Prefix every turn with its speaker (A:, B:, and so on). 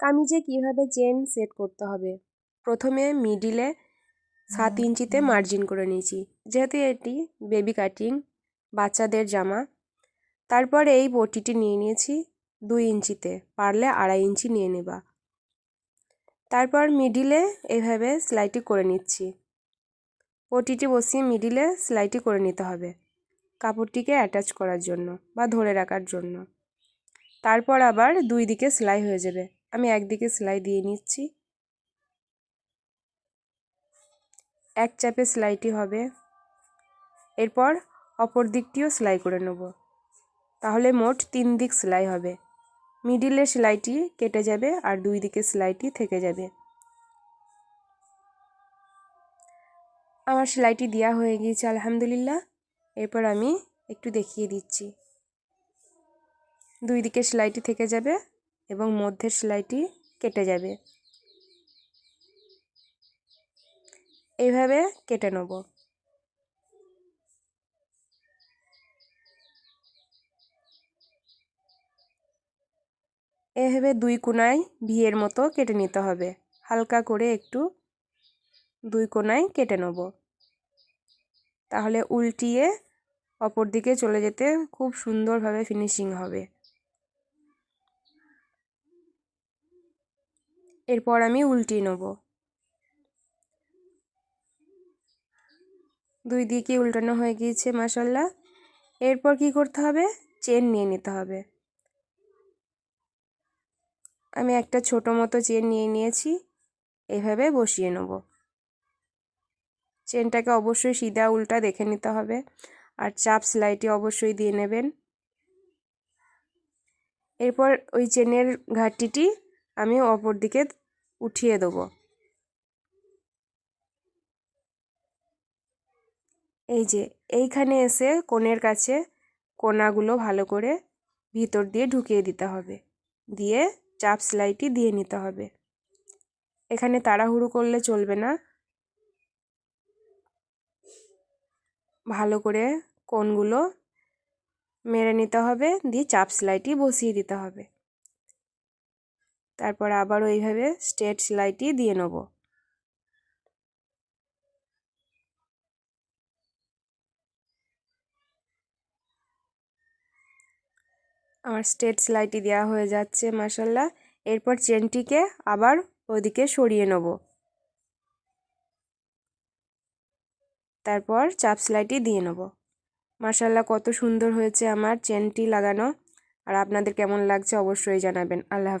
A: কামিজে কীভাবে chain set করতে হবে? প্রথমে মিডিলে সাত ইঞ্চিতে মার্জিন করে নিয়েছি। যেহেতু এটি বেবি কাটিং বাচ্চাদের জামা তারপরে এই বটিটি নিয়ে নিয়েছি দুই ইঞ্চিতে। পারলে আড়াই ইঞ্চি নিয়ে নেবা। তারপর মিডিলে এভাবে সেলাইটি করে নিচ্ছি। পটিটি বসিয়ে মিডিলে সেলাইটি করে নিতে হবে কাপড়টিকে অ্যাটাচ করার জন্য বা ধরে রাখার জন্য। তারপর আবার দুই দিকে সেলাই হয়ে যাবে। আমি একদিকে সেলাই দিয়ে নিচ্ছি। এক চাপে সেলাইটি হবে। এরপর অপর দিকটিও সেলাই করে নেব। তাহলে মোট তিন দিক সেলাই হবে। মিডিলের সেলাইটি কেটে যাবে আর দুই দিকে সেলাইটি থেকে যাবে। আমার সেলাইটি দেওয়া হয়ে গিয়েছে, আলহামদুলিল্লাহ। এরপর আমি একটু দেখিয়ে দিচ্ছি। দুই দিকে সেলাইটি থেকে যাবে। এবং মধ্যের সেলাইটি কেটে যাবে। এইভাবে কেটে নেব। এভাবে দুই কোনায় ভিয়ের মতো কেটে নিতে হবে। হালকা করে একটু দুই কোনায় কেটে নেব। তাহলে উল্টিয়ে অপর দিকে চলে যেতে খুব সুন্দরভাবে ফিনিশিং হবে। এরপর আমি উল্টিয়ে নেব। দুই দিকে উল্টানো হয়ে গিয়েছে মাসাল্লাহ এরপর কি করতে হবে? চেন নিয়ে নিতে হবে। আমি একটা ছোট মতো চেন নিয়ে নিয়েছি, এভাবে বসিয়ে নেব। চেনটাকে অবশ্যই সিধা উল্টা দেখে নিতে হবে আর চাপ সেলাইটি অবশ্যই দিয়ে নেবেন। এরপর ওই চেনের ঘাটটিটি আমি অপর দিকে উঠিয়ে দেবো। এই যে, এইখানে এসে কোণের কাছে কোনাগুলো ভালো করে ভিতর দিয়ে ঢুকিয়ে দিতে হবে। দিয়ে চাপ সেলাইটি দিয়ে নিতে হবে। এখানে তাড়াহুড়ো করলে চলবে না। ভালো করে কোনগুলো মেরে নিতে হবে। দিয়ে চাপ সেলাইটি বসিয়ে দিতে হবে। তারপর আবার ওইভাবে স্ট্রেট সেলাইটি দিয়ে নেব। আমার স্ট্রেট সেলাইটি দেওয়া হয়ে যাচ্ছে মাসাল্লাহ এরপর চেনটিকে আবার ওদিকে সরিয়ে নেব। তারপর চাপ সেলাইটি দিয়ে নেব। মার্শাল্লাহ কত সুন্দর হয়েছে আমার চেনটি লাগানো। আর আপনাদের কেমন লাগছে অবশ্যই জানাবেন। আল্লাহ